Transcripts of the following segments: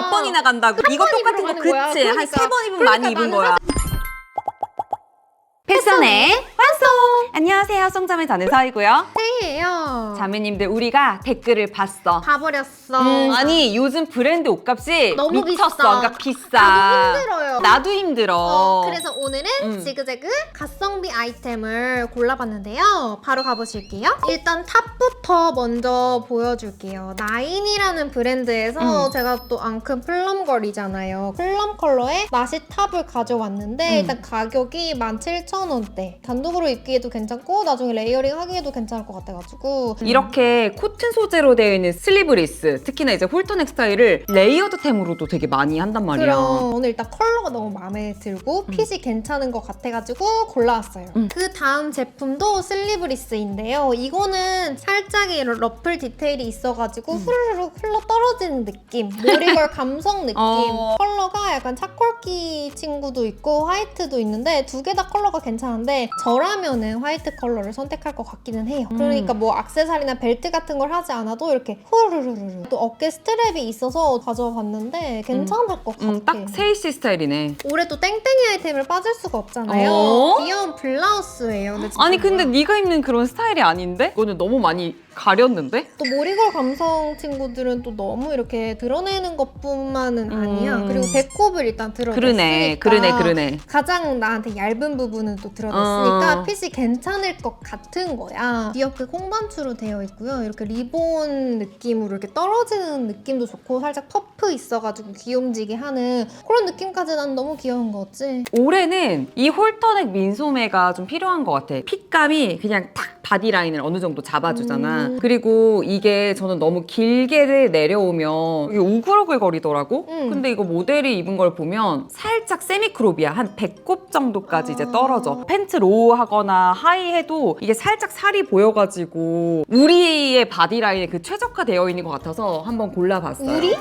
몇 번이나 간다고. 이거 번 똑같은 거 입으러 가는 거야. 그치? 한 그러니까. 세 번 입으면 그러니까 많이 입은 나는 거야. 패션의 완성! 안녕하세요. 송자매 자네사이고요. 세예요. 자매님들 우리가 댓글을 봤어. 가버렸어. 음, 아니 요즘 브랜드 옷값이 너무 미쳤어. 비싸. 그러니까 비싸. 나도 힘들어요. 나도 힘들어. 어, 그래서 오늘은 음. 지그재그 가성비 아이템을 골라봤는데요. 바로 가보실게요. 일단 탑부터 먼저 보여줄게요. 나인이라는 브랜드에서 음. 제가 또 앙큼 플럼걸이잖아요. 플럼 컬러의 나시 탑을 가져왔는데 음. 일단 가격이 17,000원대. 단독으로 입기에도 괜찮고 나중에 레이어링 하기에도 괜찮을 것 같아가지고 이렇게 코튼 소재로 되어 있는 슬리브리스, 특히나 이제 홀터넥 스타일을 레이어드템으로도 되게 많이 한단 말이야. 그럼 오늘 일단 컬러가 너무 마음에 들고 핏이 괜찮은 것 같아가지고 골라왔어요. 음. 그 다음 제품도 슬리브리스인데요. 이거는 살짝 이런 러플 디테일이 있어가지고 음. 후루룩 흘러 떨어지는 느낌. 모리걸 감성 느낌. 어. 컬러가 약간 차콜키 친구도 있고 화이트도 있는데 두 개 다 컬러가 괜찮은데 저라면은 화이트 컬러를 선택할 것 같기는 해요. 음. 그러니까 뭐 악세사리나 벨트 같은 걸 하지 않아도 이렇게 후루루루루 또 어깨 스트랩이 있어서 가져봤는데 괜찮을 것 같아. 음, 딱 세이씨 스타일이네. 올해 또 땡땡이 아이템을 빠질 수가 없잖아요. 어? 귀여운 블라우스예요. 근데 아니 근데. 네가 입는 그런 스타일이 아닌데? 이거는 너무 많이 가렸는데? 또 모리걸 감성 친구들은 또 너무 이렇게 드러내는 것뿐만은 음. 아니야. 그리고 배꼽을 일단 드러냈으니까 그러네, 그러네, 그러네. 가장 나한테 얇은 부분은 또 드러냈으니까 어. 핏이 괜찮 을 것 같은 거야. 뒤옆에 콩단추로 되어 있고요. 이렇게 리본 느낌으로 이렇게 떨어지는 느낌도 좋고 살짝 퍼프 있어가지고 귀염지게 하는 그런 느낌까지 난 너무 귀여운 거지. 올해는 이 홀터넥 민소매가 좀 필요한 것 같아. 핏감이 그냥 탁 바디라인을 어느 정도 잡아주잖아. 음. 그리고 이게 저는 너무 길게 내려오면 이게 우글우글 거리더라고. 음. 근데 이거 모델이 입은 걸 보면 살짝 세미크롭이야. 한 배꼽 정도까지 이제 아. 떨어져. 팬츠 로우 하거나 하이 해도 이게 살짝 살이 보여가지고 우리의 바디라인에 그 최적화되어 있는 것 같아서 한번 골라봤어요. 우리?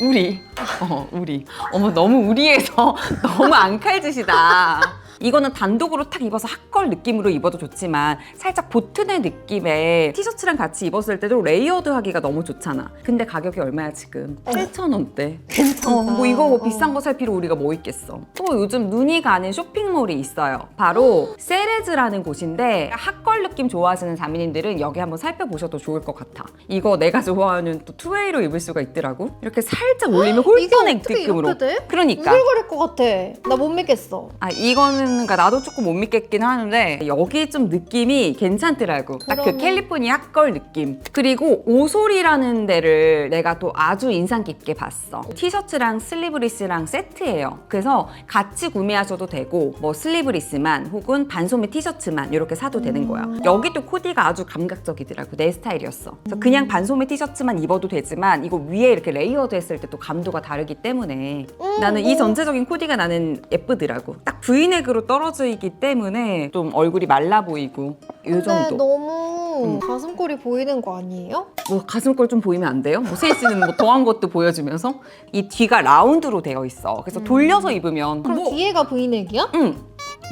우리. 어, 우리. 어머, 너무 우리에서 너무 앙칼짓이다. 이거는 단독으로 탁 입어서 핫걸 느낌으로 입어도 좋지만 살짝 보트의 느낌의 티셔츠랑 같이 입었을 때도 레이어드 하기가 너무 좋잖아. 근데 가격이 얼마야 지금? 7,000원대. 괜찮다. 어, 뭐 이거 뭐 어. 비싼 거 살 필요 우리가 뭐 있겠어. 또 요즘 눈이 가는 쇼핑몰이 있어요. 바로 세레즈라는 곳인데 핫걸 느낌 좋아하시는 자매님들은 여기 한번 살펴보셔도 좋을 것 같아. 이거 내가 좋아하는 또 투웨이로 입을 수가 있더라고. 이렇게 살짝 올리면 홀터넥 어떻게 느낌으로. 이렇게 돼? 그러니까. 우글거릴 것 같아. 나 못 믿겠어. 아 이거는 그러니까 나도 조금 못 믿겠긴 하는데 여기 좀 느낌이 괜찮더라고. 딱그 그러네. 캘리포니아 핫걸 느낌. 그리고 오솔이라는 데를 내가 또 아주 인상 깊게 봤어. 티셔츠랑 슬리브리스랑 세트예요. 그래서 같이 구매하셔도 되고 뭐 슬리브리스만 혹은 반소매 티셔츠만 이렇게 사도 되는 거야. 여기도 코디가 아주 감각적이더라고. 내 스타일이었어. 그래서 그냥 반소매 티셔츠만 입어도 되지만 이거 위에 이렇게 레이어드 했을 때 또 감도가 다르기 때문에 음, 나는 이 뭐. 전체적인 코디가 나는 예쁘더라고. 딱 V넥 으로 떨어져 있기 때문에 좀 얼굴이 말라 보이고 이 근데 정도. 너무 음. 가슴골이 보이는 거 아니에요? 뭐 가슴골 좀 보이면 안 돼요? 뭐 세이씨는 뭐 더한 것도 보여주면서 이 뒤가 라운드로 되어 있어. 그래서 돌려서 입으면 음. 그럼 뭐 뒤에가 V넥이야? 응.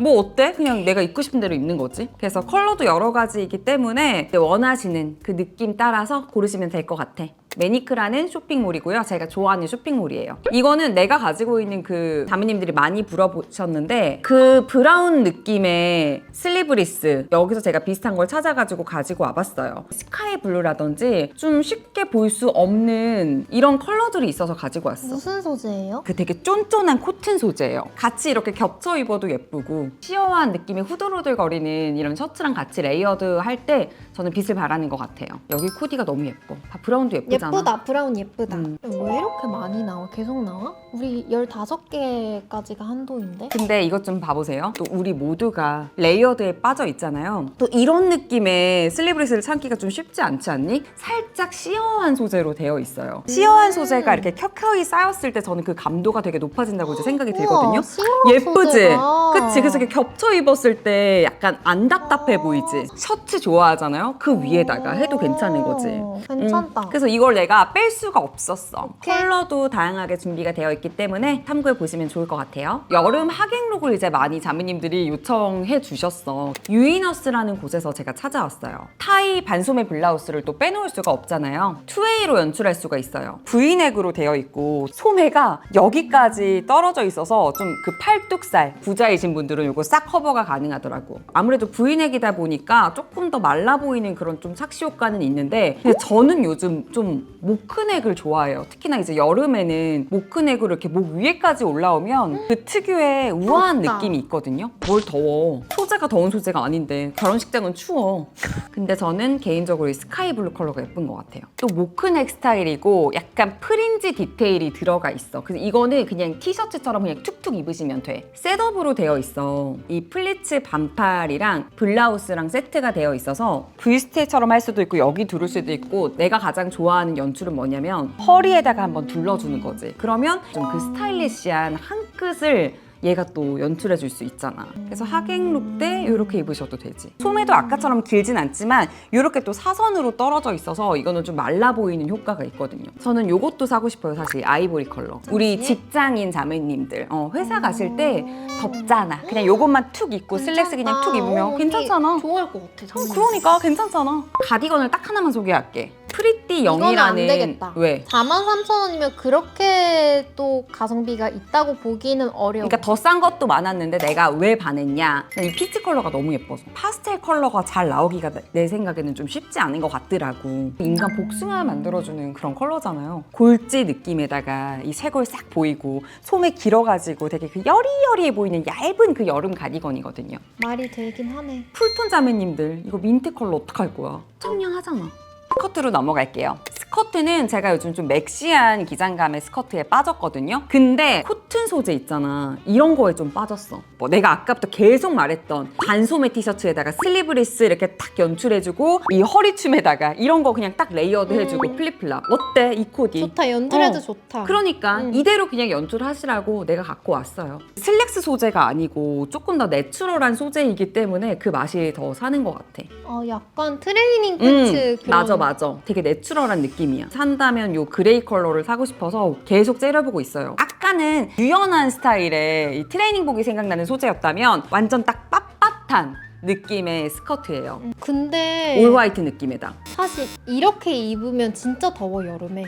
뭐 어때? 그냥 내가 입고 싶은 대로 입는 거지. 그래서 컬러도 여러 가지이기 때문에 원하시는 그 느낌 따라서 고르시면 될 것 같아. 매니크라는 쇼핑몰이고요. 제가 좋아하는 쇼핑몰이에요. 이거는 내가 가지고 있는 그 자매님들이 많이 물어보셨는데 그 브라운 느낌의 슬리브리스 여기서 제가 비슷한 걸 찾아가지고 가지고 와봤어요. 스카이 블루라든지 좀 쉽게 볼 수 없는 이런 컬러들이 있어서 가지고 왔어. 무슨 소재예요? 그 되게 쫀쫀한 코튼 소재예요. 같이 이렇게 겹쳐 입어도 예쁘고 시어한 느낌의 후들후들거리는 이런 셔츠랑 같이 레이어드 할 때 저는 빛을 발하는 것 같아요. 여기 코디가 너무 예뻐. 아, 브라운도 예쁘 잖아. 예쁘다. 브라운 예쁘다. 음. 왜 이렇게 많이 나와? 계속 나와? 우리 15개까지가 한도인데? 근데 이것 좀 봐보세요. 또 우리 모두가 레이어드에 빠져 있잖아요. 또 이런 느낌의 슬리브리스를 찾기가 좀 쉽지 않지 않니? 살짝 시어한 소재로 되어 있어요. 시어한 소재가 이렇게 켜켜이 쌓였을 때 저는 그 감도가 되게 높아진다고 이제 생각이 들거든요. 우와, 예쁘지? 소재가. 그치? 그래서 이렇게 겹쳐 입었을 때 약간 안 답답해 보이지? 셔츠 좋아하잖아요? 그 위에다가 해도 괜찮은 거지. 어, 괜찮다. 음, 그래서 이걸 이걸 내가 뺄 수가 없었어. 오케이. 컬러도 다양하게 준비가 되어 있기 때문에 참고해 보시면 좋을 것 같아요. 여름 하객룩을 이제 많이 자매님들이 요청해 주셨어. 유이너스라는 곳에서 제가 찾아왔어요. 타이 반소매 블라우스를 또 빼놓을 수가 없잖아요. 투웨이로 연출할 수가 있어요. V넥으로 되어 있고 소매가 여기까지 떨어져 있어서 좀 그 팔뚝살 부자이신 분들은 이거 싹 커버가 가능하더라고. 아무래도 V넥이다 보니까 조금 더 말라 보이는 그런 좀 착시 효과는 있는데 저는 요즘 좀 모크넥을 좋아해요. 특히나 이제 여름에는 모크넥으로 이렇게 목 위에까지 올라오면 그 특유의 우아한 부럽다. 느낌이 있거든요. 뭘 더워? 소재가 더운 소재가 아닌데 결혼식장은 추워. 근데 저는 개인적으로 이 스카이 블루 컬러가 예쁜 것 같아요. 또 모크넥 스타일이고 약간 프린지 디테일이 들어가 있어. 그래서 이거는 그냥 티셔츠처럼 그냥 툭툭 입으시면 돼. 셋업으로 되어 있어. 이 플리츠 반팔이랑 블라우스랑 세트가 되어 있어서 V스테이처럼 할 수도 있고 여기 두를 수도 있고 내가 가장 좋아하는 연출은 뭐냐면 허리에다가 한번 둘러주는 거지. 그러면 좀 그 스타일리시한 한 끝을 얘가 또 연출해 줄 수 있잖아. 그래서 하객룩 때 이렇게 입으셔도 되지. 소매도 아까처럼 길진 않지만 이렇게 또 사선으로 떨어져 있어서 이거는 좀 말라 보이는 효과가 있거든요. 저는 이것도 사고 싶어요, 사실 아이보리 컬러. 우리? 직장인 자매님들 어, 회사 가실 때 덥잖아. 그냥 요것만 툭 입고 슬랙스 그냥 툭 입으면 어, 괜찮잖아. 되게 좋아할 것 같아. 어. 그러니까 괜찮잖아. 가디건을 딱 하나만 소개할게. 프리띠 이거는 영이라는 안 되겠다. 왜? 43,000원이면 그렇게 또 가성비가 있다고 보기는 어려워. 그러니까 더 싼 것도 많았는데 내가 왜 반했냐? 난이 피치 컬러가 너무 예뻐서 파스텔 컬러가 잘 나오기가 내- 내 생각에는 좀 쉽지 않은 것 같더라고. 인간 복숭아 만들어주는 그런 컬러잖아요. 골지 느낌에다가 이 쇄골 싹 보이고 소매 길어가지고 되게 그 여리여리해 보이는 얇은 그 여름 가디건이거든요. 말이 되긴 하네. 풀톤 자매님들 이거 민트 컬러 어떡할 거야? 청량하잖아. 스커트로 넘어갈게요. 스커트는 제가 요즘 좀 맥시한 기장감의 스커트에 빠졌거든요. 근데 코튼 소재 있잖아. 이런 거에 좀 빠졌어. 뭐 내가 아까부터 계속 말했던 반소매 티셔츠에다가 슬리브리스 이렇게 딱 연출해주고 이 허리춤에다가 이런 거 그냥 딱 레이어드 해주고 음. 플립플랍. 어때 이 코디? 좋다. 연출해도 어. 좋다. 그러니까 음. 이대로 그냥 연출하시라고 내가 갖고 왔어요. 슬랙스 소재가 아니고 조금 더 내추럴한 소재이기 때문에 그 맛이 더 사는 것 같아. 어, 약간 트레이닝 팬츠 그런. 맞아 맞아. 되게 내추럴한 느낌이야. 산다면 요 그레이 컬러를 사고 싶어서 계속 째려보고 있어요. 아까는 유연한 스타일의 이 트레이닝복이 생각나는 소재였다면 완전 딱 빳빳한 느낌의 스커트예요. 음, 근데 올 화이트 느낌에다. 사실 이렇게 입으면 진짜 더워 여름에.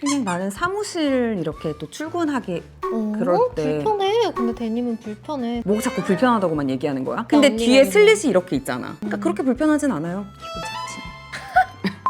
그냥 나는 사무실 이렇게 또 출근하기 어, 그럴 때. 불편해. 근데 데님은 불편해. 뭐 자꾸 불편하다고만 얘기하는 거야? 근데 언니가 뒤에. 슬릿이 이렇게 있잖아. 그러니까 그렇게 불편하진 않아요. 기분.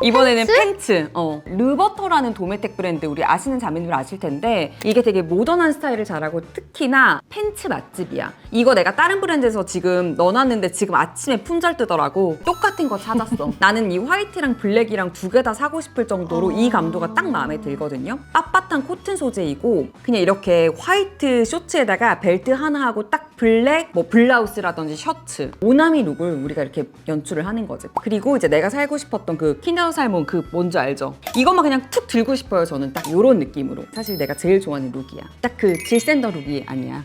이번에는 팬츠, 어, 르버터라는 도메텍 브랜드 우리 아시는 자매님들 아실 텐데 이게 되게 모던한 스타일을 잘하고 특히나 팬츠 맛집이야. 이거 내가 다른 브랜드에서 지금 넣어놨는데 지금 아침에 품절 뜨더라고. 똑같은 거 찾았어. 나는 이 화이트랑 블랙이랑 두 개 다 사고 싶을 정도로 이 감도가 딱 마음에 들거든요. 빳빳한 코튼 소재이고 그냥 이렇게 화이트 쇼츠에다가 벨트 하나 하고 딱 블랙 뭐 블라우스라든지 셔츠 오나미 룩을 우리가 이렇게 연출을 하는 거지. 그리고 이제 내가 살고 싶었던 그 키nder 살몬 그 뭔지 알죠? 이것만 그냥 툭 들고 싶어요. 저는 딱 이런 느낌으로. 사실 내가 제일 좋아하는 룩이야. 딱 그 질샌더 룩이 아니야.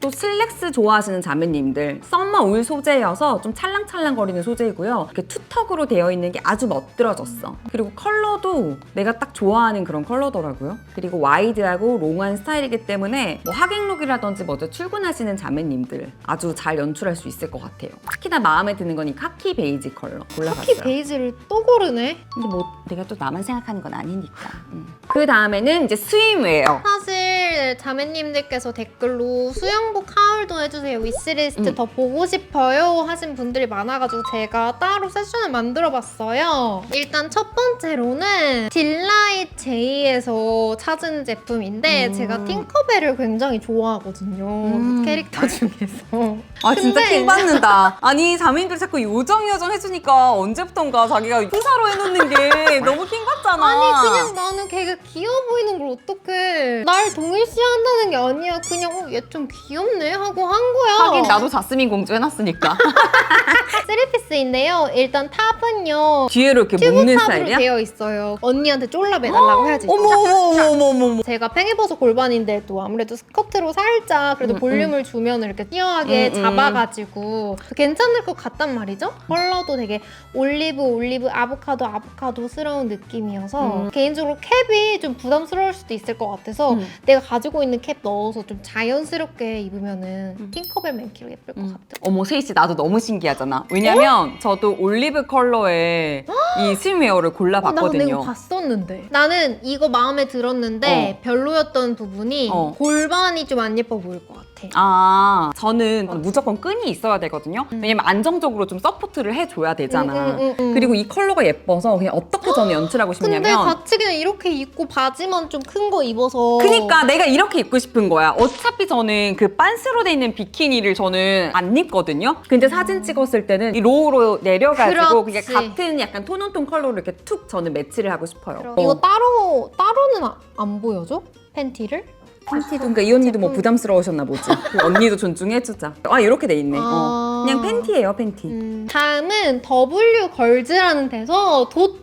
또 슬랙스 좋아하시는 자매님들 썸머 울 소재여서 좀 찰랑찰랑거리는 소재이고요. 이렇게 투턱으로 되어 있는 게 아주 멋들어졌어. 그리고 컬러도 내가 딱 좋아하는 그런 컬러더라고요. 그리고 와이드하고 롱한 스타일이기 때문에 뭐 하객룩이라든지 먼저 출근하시는 자매님들 아주 잘 연출할 수 있을 것 같아요. 특히나 마음에 드는 건 이 카키 베이지 컬러 골라봤어요. 카키 베이지를 또 고르네. 근데 뭐 내가 또 나만 생각하는 건 아니니까. 음. 그 다음에는 이제 스윙웨어. 사실 자매님들께서 댓글로 수영 복 하울도 해주세요 위시리스트 음. 더 보고 싶어요 하신 분들이 많아가지고 제가 따로 세션을 만들어봤어요 일단 첫 번째로는 딜라이트 제이에서 찾은 제품인데 음. 제가 팅커벨을 굉장히 좋아하거든요 음. 캐릭터 중에서 아 진짜 근데 킹 받는다. 아니 자매님들 자꾸 요정 요정 해주니까 언제부턴가 자기가 후사로 해놓는 게 너무 킹 받잖아. 아니 그냥 나는 걔가 귀여워 보이는 걸 어떡해 날 동일시한다는 게 아니야 그냥 어, 얘 좀 귀엽네 하고 한 거야 하긴 나도 자스민 공주 해놨으니까 쓰리피스인데요 일단 탑은요 뒤에로 이렇게 튜브 묶는 탑으로 스타일이야? 되어 있어요 언니한테 쫄라 매달라고 해야지 어머 어머 어머 어머 어머. 제가 팽이버섯 골반인데도 아무래도 스커트로 살짝 그래도 음, 볼륨을 주면 이렇게 띄어하게 음, 음. 잡아가지고 괜찮을 것 같단 말이죠 컬러도 되게 올리브 올리브 아보카도 아보카도스러운 느낌이어서 음. 개인적으로 캡이 좀 부담스러울 수도 있을 것 같아서 음. 내가 가지고 있는 캡 넣어서 좀 자연스럽게 입으면은 음. 팅커벨 맨키로 예쁠 것 음. 같아. 어머 세희 씨 나도 너무 신기하잖아. 왜냐면 저도 올리브 컬러의 이 스윙웨어를 나 근데 골라봤거든요. 이거 봤었는데 나는 이거 마음에 들었는데 별로였던 부분이 어. 골반이 좀 안 예뻐 보일 것 같아. 아, 저는 무조건 끈이 있어야 되거든요. 음. 왜냐면 안정적으로 좀 서포트를 해줘야 되잖아. 음, 음, 음, 음. 그리고 이 컬러가 예뻐서 그냥 어떻게 저는 연출하고 근데 싶냐면 같이 그냥 이렇게 입고 바지만 좀 큰 거 입어서 그니까 내가 이렇게 입고 싶은 거야. 어차피 저는 그 빤스로 돼 있는 비키니를 저는 안 입거든요. 근데 사진 찍었을 때는 이 로우로 내려가지고 그렇지. 같은 약간 톤온톤 컬러로 이렇게 툭 저는 매치를 하고 싶어요. 그럼 어. 이거 따로 따로는 아- 안 보여줘? 팬티를? 팬티도 그러니까 이 언니도 뭐 부담스러우셨나 보지. 그 언니도 존중해주자. 아 이렇게 돼 있네. 아. 어. 그냥 팬티예요 팬티. 음, 다음은 W 걸즈라는 데서 도트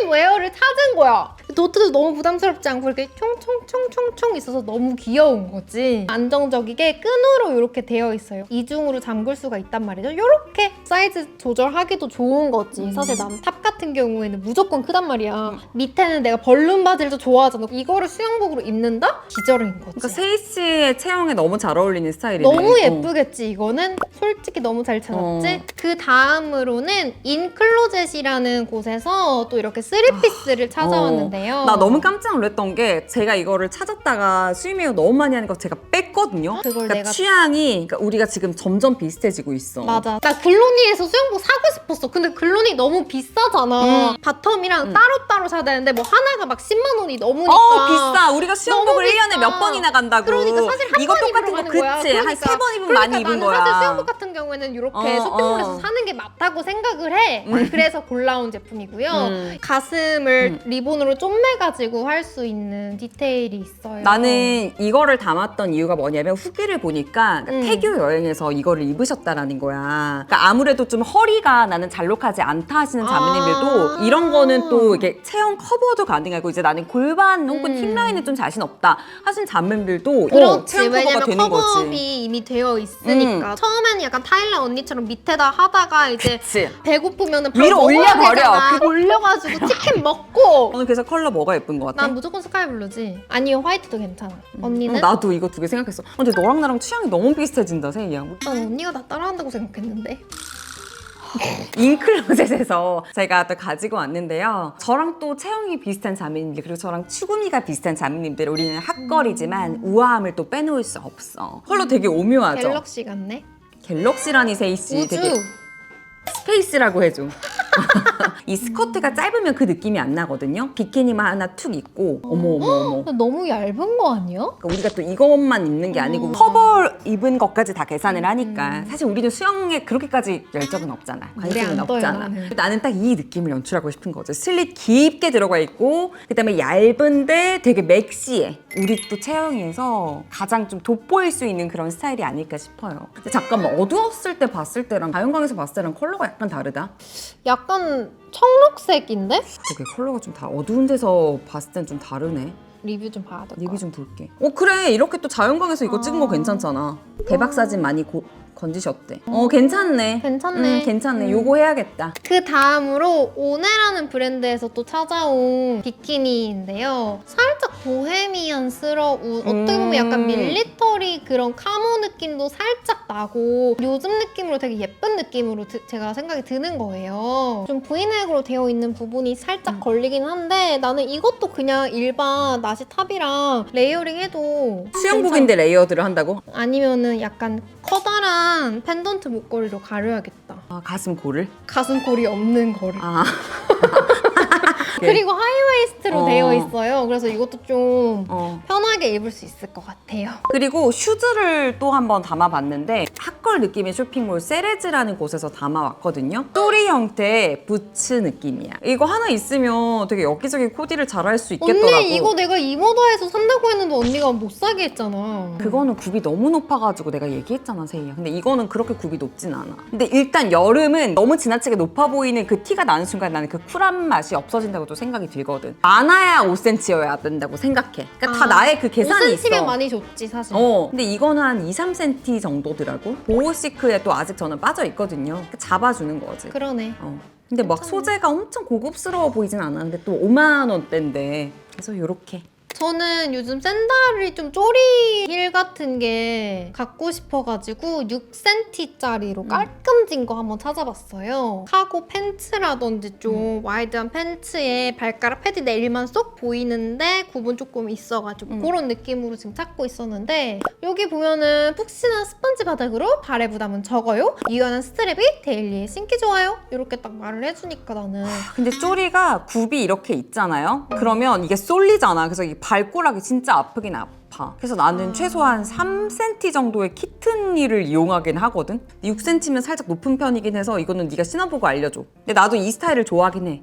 스윙웨어를 찾은 거야. 도트도 너무 부담스럽지 않고 이렇게 총총총총총 있어서 너무 귀여운 거지. 안정적이게 끈으로 이렇게 되어 있어요. 이중으로 잠글 수가 있단 말이죠. 이렇게 사이즈 조절하기도 좋은 거지. 음. 사실 난탑 같은 경우에는 무조건 크단 말이야. 밑에는 내가 벌룬 바지를 또 좋아하잖아. 이거를 수영복으로 입는다? 기절인 거지. 그러니까 세희 씨의 체형에 너무 잘 어울리는 스타일이네. 너무 어. 예쁘겠지 이거는 솔직히 너무 잘 찾았지 어. 그 다음으로는 인클로젯이라는 곳에서 또 이렇게 쓰리피스를 찾아왔는데요 어. 나 너무 깜짝 놀랐던 게 제가 이거를 찾았다가 스위메어 너무 많이 하니까 제가 뺐거든요. 그걸 그러니까 내가- 취향이 그러니까 우리가 지금 점점 비슷해지고 있어. 맞아 나 글로니에서 수영복 사고 싶었어 근데 글로니 너무 비싸잖아 음. 바텀이랑 음. 따로따로 사야 되는데 뭐 하나가 막 10만 원이 넘으니까 어 비싸. 우리가 수영복을 너무 1년에 비싸. 몇 번이나 간다고. 그러니까 사실 한 이거 번 똑같은 입으러 거 가는 거야. 그치. 한 그러니까. 세 번 입으면 그러니까 많이 입은 나는 거야. 사실 수영복 같은 경우에는 이렇게 어, 쇼핑몰에서 어. 사는 게 맞다고 생각을 해. 그래서 골라온 제품이고요. 음. 가슴을 리본으로 쪼매가지고 할 수 있는 디테일이 있어요. 나는 이거를 담았던 이유가 뭐냐면 후기를 보니까 음. 태교 여행에서 이거를 입으셨다라는 거야. 그러니까 아무래도 좀 허리가 나는 잘록하지 않다 하시는 자매님들도 아. 이런 거는 또 이게 체형 커버도 가능하고 이제 나는 골반 혹은 음. 힙라인에 좀 자신 없다 하시는 자매님들도 어, 그렇지 체형 커버가 왜냐면 되는 커버업이 거지. 음. 이미 되어 있으니까 처음에는 약간 타일라 언니처럼 밑에다 하다가 이제 그치. 배고프면은 위로 올려버려. 올려가지고 치킨 먹고 오늘 그래서 컬러 뭐가 예쁜 것 같아? 난 무조건 스카이블루지 아니요 화이트도 괜찮아 언니는? 어, 나도 이거 두 개 생각했어. 어, 근데 너랑 나랑 취향이 너무 비슷해진다, 세이야. 난 언니가 나 따라한다고 생각했는데 인클로젯에서 제가 또 가지고 왔는데요. 저랑 또 체형이 비슷한 자매님들 그리고 저랑 추구미가 비슷한 자매님들 우리는 핫걸이지만 우아함을 또 빼놓을 수 없어. 컬러 되게 오묘하죠. 갤럭시 같네 갤럭시라니 세이 씨 우주 되게 스페이스라고 해줘. 이 스커트가 짧으면 그 느낌이 안 나거든요. 비키니만 하나 툭 입고. 어머 어머 어머. 너무 얇은 거 아니야? 그러니까 우리가 또 이것만 입는 게 아니고 커버 입은 것까지 다 계산을 하니까 사실 우리는 수영에 그렇게까지 열정은 없잖아. 관심은 안 떠요, 없잖아. 나는. 나는 딱 이 느낌을 연출하고 싶은 거죠. 슬릿 깊게 들어가 있고 그다음에 얇은데 되게 맥시해. 우리 또 체형에서 가장 좀 돋보일 수 있는 그런 스타일이 아닐까 싶어요. 근데 잠깐만 어두웠을 때 봤을 때랑 자연광에서 봤을 때랑 컬러가 약간 다르다. 약간 청록색인데? 되게 컬러가 좀 다 어두운 데서 봤을 땐 좀 다르네 리뷰 좀 봐야 될것 리뷰 같아 좀 볼게. 어 그래 이렇게 또 자연광에서 이거 찍은 거 아. 괜찮잖아. 대박 사진 많이 고, 건지셨대. 어 괜찮네. 괜찮네. 음, 괜찮네. 음. 요거 해야겠다. 그 다음으로 오네라는 브랜드에서 또 찾아온 비키니인데요. 살짝 보헤미안스러운 어떻게 보면 약간 음. 밀리터리 그런 카모 느낌도 살짝 나고 요즘 느낌으로 되게 예쁜 느낌으로 드- 제가 생각이 드는 거예요. 좀 브이넥으로 되어 있는 부분이 살짝 음. 걸리긴 한데 나는 이것도 그냥 일반 나시 탑이랑 레이어링 해도 수영복인데 레이어드를 한다고? 아니면은 약간 커다란 펜던트 목걸이로 가려야겠다. 아 가슴 고를? 가슴골이 없는 거를. 아 그리고 하이웨이스트로 어. 되어 있어요. 그래서 이것도 좀 어. 편하게 입을 수 있을 것 같아요. 그리고 슈즈를 또 한번 담아봤는데 핫걸 느낌의 쇼핑몰 세레즈라는 곳에서 담아왔거든요. 또리 형태의 부츠 느낌이야. 이거 하나 있으면 되게 여기저기 코디를 잘 할 수 있겠더라고. 언니 이거 내가 이모다에서 산다고 했는데 언니가 못 사게 했잖아. 그거는 굽이 너무 높아가지고 내가 얘기했잖아 세이야 근데 이거는 그렇게 굽이 높진 않아 근데 일단 여름은 너무 지나치게 높아 보이는 그 티가 나는 순간 나는 그 쿨한 맛이 없어진다고 또 생각이 들거든 많아야 5cm여야 된다고 생각해 그러니까 다 아, 나의 그 계산이 5cm면 있어 많이 줬지 사실. 어, 근데 이거는 한 2, 3cm 정도더라고 보호시크에 또 아직 저는 빠져 있거든요 잡아주는 거지 그러네. 어. 근데 막 괜찮네. 소재가 엄청 고급스러워 보이진 않았는데 또 5만 원대인데 그래서 이렇게 저는 요즘 샌들이 좀 쪼리 힐 같은 게 갖고 싶어가지고 6cm짜리로 음. 깔끔 진 거 한번 찾아봤어요. 카고 팬츠라든지 좀 와이드한 팬츠에 발가락 패드 네일만 쏙 보이는데 구분 조금 있어가지고 음. 그런 느낌으로 지금 찾고 있었는데 여기 보면은 푹신한 스펀지 바닥으로 발의 부담은 적어요. 유연한 스트랩이 데일리에 신기 좋아요. 이렇게 딱 말을 해주니까 나는 근데 쪼리가 굽이 이렇게 있잖아요. 그러면 이게 쏠리잖아. 그래서 이 발꼬락이 진짜 아프긴 아파. 그래서 나는 아. 최소한 3cm 정도의 키튼니를 이용하긴 하거든. 6cm면 살짝 높은 편이긴 해서 이거는 네가 신어보고 알려줘. 근데 나도 이 스타일을 좋아하긴 해.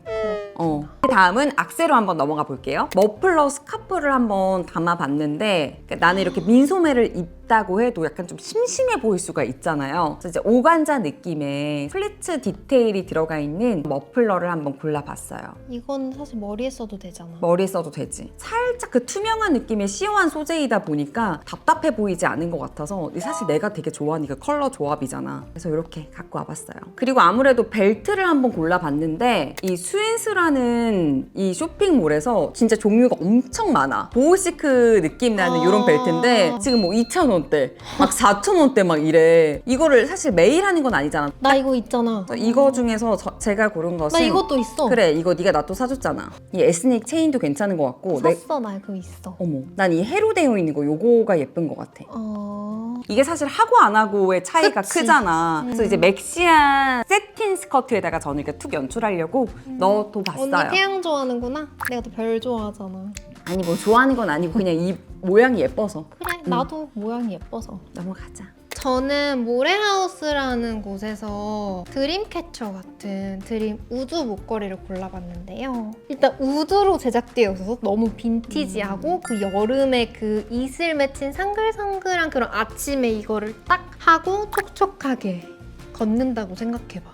어. 다음은 악세로 한번 넘어가 볼게요. 머플러 스카프를 한번 담아봤는데 나는 이렇게 민소매를 입 다고 해도 약간 좀 심심해 보일 수가 있잖아요. 그래서 이제 오간자 느낌의 플리츠 디테일이 들어가 있는 머플러를 한번 골라봤어요. 이건 사실 머리에 써도 되잖아. 머리에 써도 되지. 살짝 그 투명한 느낌의 시원한 소재이다 보니까 답답해 보이지 않은 것 같아서 사실 내가 되게 좋아하는 그 컬러 조합이잖아. 그래서 이렇게 갖고 와봤어요. 그리고 아무래도 벨트를 한번 골라봤는데 이 스윈스라는 이 쇼핑몰에서 진짜 종류가 엄청 많아. 보호시크 느낌 나는 아. 이런 벨트인데 지금 뭐 2,000원 대, 막 4,000원대 막 이래. 이거를 사실 매일 하는 건 아니잖아. 나 이거 있잖아. 그래서 이거 중에서 저- 제가 고른 것은 나 이것도 있어. 그래 이거 네가 나 또 사줬잖아 이 에스닉 체인도 괜찮은 것 같고 내- 샀어 나 이거 있어. 어머 난 이 해로 되어 있는 거 요거가 예쁜 것 같아 어. 이게 사실 하고 안 하고의 차이가 그치. 크잖아 그래서 음. 이제 맥시한 세틴 스커트에다가 저는 이렇게 툭 연출하려고 넣어도 음. 언니 봤어요 태양 좋아하는구나. 내가 또 별 좋아하잖아. 아니 뭐 좋아하는 건 아니고 그냥 이 모양이 예뻐서 그래 나도 모양이 예뻐서. 넘어가자 저는 모래하우스라는 곳에서 드림캐쳐 같은 드림 우드 목걸이를 골라봤는데요. 일단 우드로 제작되어 있어서 너무 빈티지하고 그 여름에 그 이슬 맺힌 상글상글한 그런 아침에 이거를 딱 하고 촉촉하게 걷는다고 생각해봐.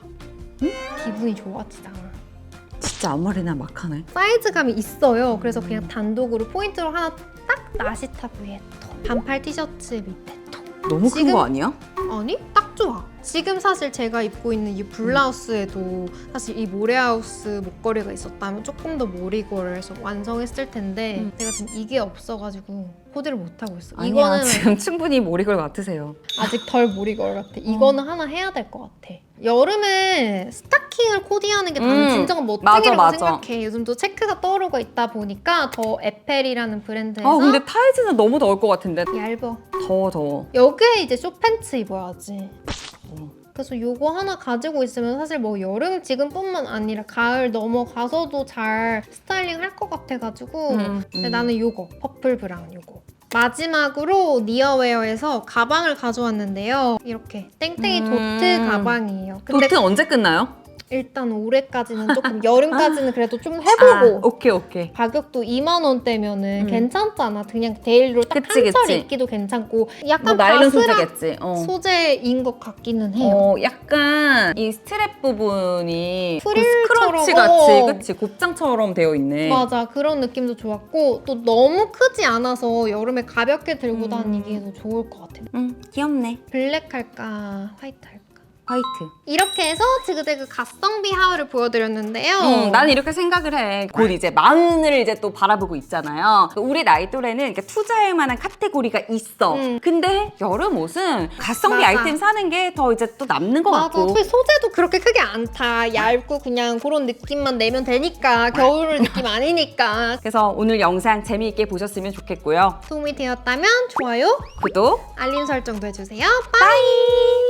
기분이 좋아지잖아. 진짜 앞머리나 막 하네 사이즈감이 있어요. 그래서 그냥 단독으로 포인트로 하나 딱 나시타 위에 톡 반팔 티셔츠 밑에 톡 너무 큰 지금- 거 아니야? 아니 딱 좋아. 지금 사실 제가 입고 있는 이 블라우스에도 사실 이 모래하우스 목걸이가 있었다면 조금 더 몰입을 해서 완성했을 텐데 음. 제가 지금 이게 없어가지고 코디를 못 하고 있어. 아니야 이거는 지금 충분히 모리걸 같으세요 아직 덜 몰입걸 같아. 이거는 하나 해야 될 것 같아. 여름에 스타킹을 코디하는 게 나는 음, 진정한 멋쟁이라고 맞아. 생각해. 요즘도 체크가 떠오르고 있다 보니까 더 에펠이라는 브랜드에서 아 근데 타이즈는 너무 더울 것 같은데 얇어. 더워 더워 여기에 이제 쇼팬츠 입어야지. 어. 그래서 요거 하나 가지고 있으면 사실 뭐 여름 지금뿐만 아니라 가을 넘어가서도 잘 스타일링 할 것 같아가지고 음, 근데 음. 나는 요거 퍼플 브라운 요거 마지막으로 니어웨어에서 가방을 가져왔는데요 이렇게 땡땡이 음. 도트 가방이에요 근데 도트 언제 끝나요? 일단 올해까지는 조금 여름까지는 그래도 좀 아, 해보고 오케이 오케이 가격도 2만 원대면은 음. 괜찮잖아 그냥 데일리로 딱 그치, 한철 그치. 입기도 괜찮고 뭐 약간 나일론 바스락 소재겠지. 어. 소재인 것 같기는 해요 어, 약간 이 스트랩 부분이 그 프릴처럼, 스크러치 같이, 어. 그치? 곱창처럼 되어 있네. 맞아 그런 느낌도 좋았고 또 너무 크지 않아서 여름에 가볍게 들고 음. 다니기에도 좋을 것 같아요 응, 귀엽네. 블랙 할까 화이트 할까 화이트. 이렇게 해서 지그재그 가성비 하울을 보여드렸는데요 응, 나는 이렇게 생각을 해. 곧 이제 마흔을 이제 또 바라보고 있잖아요. 우리 나이 또래는 이렇게 투자할 만한 카테고리가 있어. 음. 근데 여름 옷은 가성비 맞아. 아이템 사는 게 더 이제 또 남는 것 맞아 같고. 소- 소재도 그렇게 크게 않다 얇고 그냥 그런 느낌만 내면 되니까 겨울 느낌 아니니까 그래서 오늘 영상 재미있게 보셨으면 좋겠고요. 도움이 되었다면 좋아요 구독, 알림 설정도 해주세요 빠이